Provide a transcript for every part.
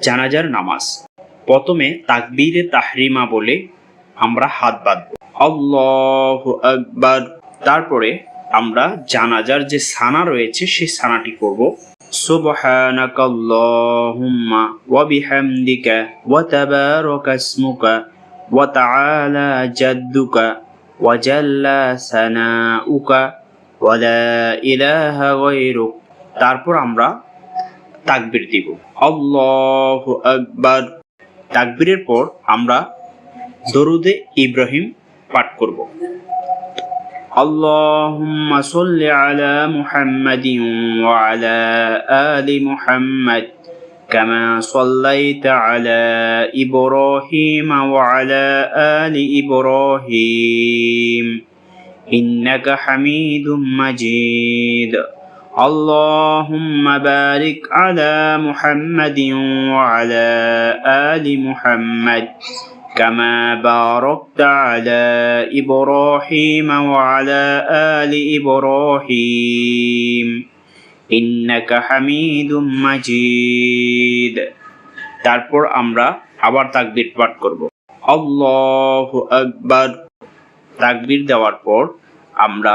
জানাজার নামাজ প্রথমে তাকবীরে তাহরিমা বলে আমরা হাত বাঁধব আল্লাহ আকবার তারপরে আমরা জানাজার যে সানা রয়েছে সেই সানাটি করব سبحانك اللهم وبحمدك وتبارك اسمك وتعالى جدك وجل ثناؤك ولا إله غيرك তারপর আমরা তাকবির দিব। আল্লাহ আকবার। তাকবিরের পর আমরা দরুদে ইব্রাহিম পাঠ করব। আল্লাহ সাল্লি আলা মুহাম্মাদিন ওয়া আলা আলি মুহাম্মাদ কামা সাল্লাইতা আলা ইব্রাহিম ওয়া اللهم بارك على محمد وعلى آل محمد كما باركت على إبراهيم وعلى آل إبراهيم إنك حميد مجيد তারপর আমরা আবার তাকবীর পাঠ করব আল্লাহু আকবার তাকবীর দেওয়ার পর আমরা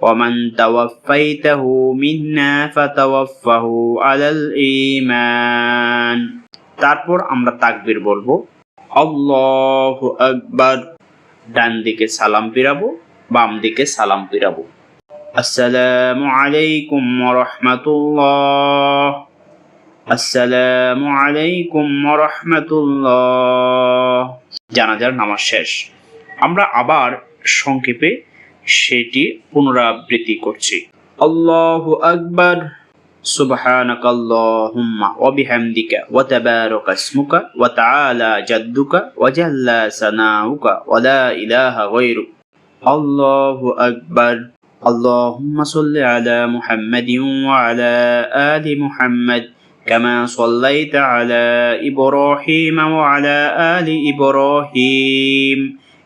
ومن توفيته منا فتوفه على الإيمان তারপর আমরা তাকবীর বলবো আল্লাহু আকবার ডান দিকে সালাম ফিরাবো বাম দিকে সালাম ফিরাবো আসসালামু আলাইকুম ওয়া রাহমাতুল্লাহ আসসালামু আলাইকুম ওয়া রাহমাতুল্লাহ জানাজার নামাজ শেষ আমরা আবার সংক্ষেপে সেটি পুনরাবৃত্তি করছি আল্লাহু আকবার سبحانك اللهم وبحمدك وتبارك اسمك وتعالى جدك وجل ثناؤك ولا إله غيرك الله أكبر اللهم صل على محمد وعلى آل محمد كما صليت على إبراهيم وعلى آل إبراهيم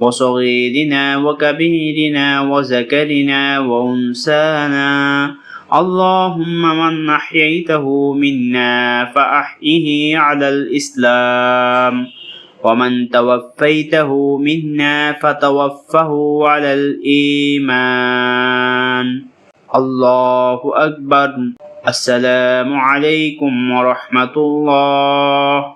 وصغيرنا وكبيرنا وذكرنا وأنسانا اللهم من أحييته منا فأحيه على الإسلام. ومن توفيته منا فتوفه على الإيمان. الله أكبر. السلام عليكم ورحمة الله.